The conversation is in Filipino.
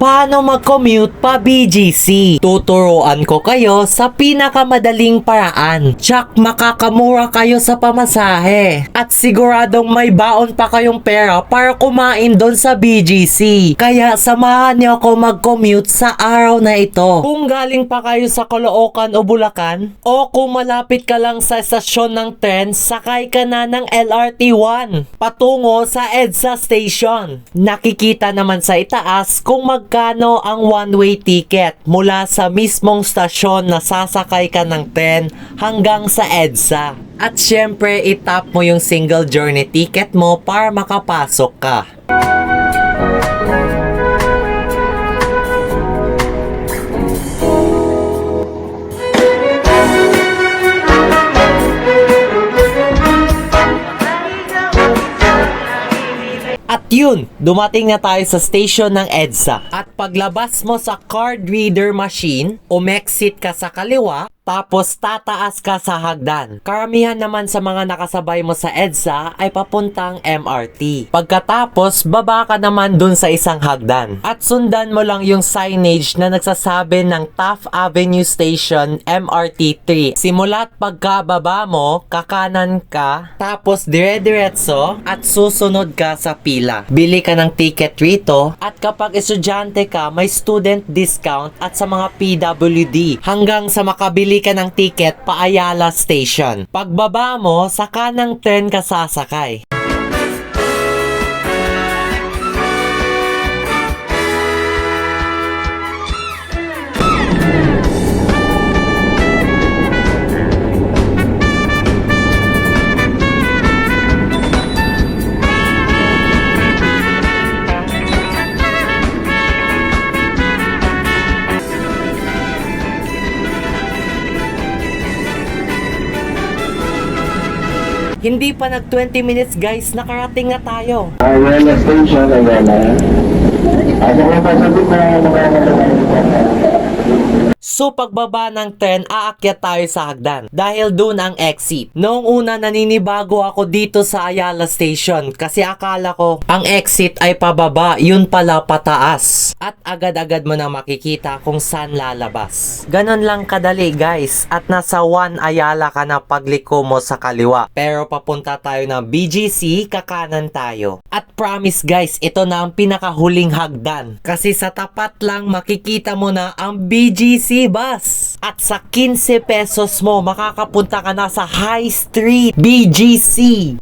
Paano mag-commute pa BGC? Tuturuan ko kayo sa pinakamadaling paraan. Tsak makakamura kayo sa pamasahe. At siguradong may baon pa kayong pera para kumain doon sa BGC. Kaya samahan niyo ako mag-commute sa araw na ito. Kung galing pa kayo sa Caloocan o Bulacan, o kung malapit ka lang sa estasyon ng tren, sakay ka na ng LRT1 patungo sa EDSA Station. Nakikita naman sa itaas kung magkano ang one-way ticket mula sa mismong stasyon na sasakay ka ng tren hanggang sa EDSA. At syempre, itap mo yung single journey ticket mo para makapasok ka. At yun, dumating na tayo sa station ng EDSA. At paglabas mo sa card reader machine, umexit ka sa kaliwa, tapos tataas ka sa hagdan. Karamihan naman sa mga nakasabay mo sa EDSA ay papuntang MRT. Pagkatapos, baba ka naman dun sa isang hagdan. At sundan mo lang yung signage na nagsasabi ng Taft Avenue Station MRT 3. Simula't pagkababa mo, kakanan ka, tapos dire-diretso at susunod ka sa pila. Bili ka ng ticket rito at kapag estudyante ka, may student discount at sa mga PWD hanggang sa makabili ka ng ticket pa Ayala Station. Pagbaba mo, sa kanang tren ka sasakay. Hindi pa nag 20 minutes guys, nakarating na tayo. Ayala Station, Ayala. Asa ko pa sabi na mga So pagbaba ng tren, aakyat tayo sa hagdan dahil doon ang exit. Noong una naninibago ako dito sa Ayala Station kasi akala ko ang exit ay pababa, yun pala pataas. At agad-agad mo na makikita kung saan lalabas. Ganon lang kadali guys at nasa 1 Ayala ka na pagliko mo sa kaliwa. Pero papunta tayo ng BGC, kakanan tayo. At promise guys, ito na ang pinakahuling hagdan. Kasi sa tapat lang makikita mo na ang BGC bus. At sa 15 pesos mo, makakapunta ka na sa High Street BGC.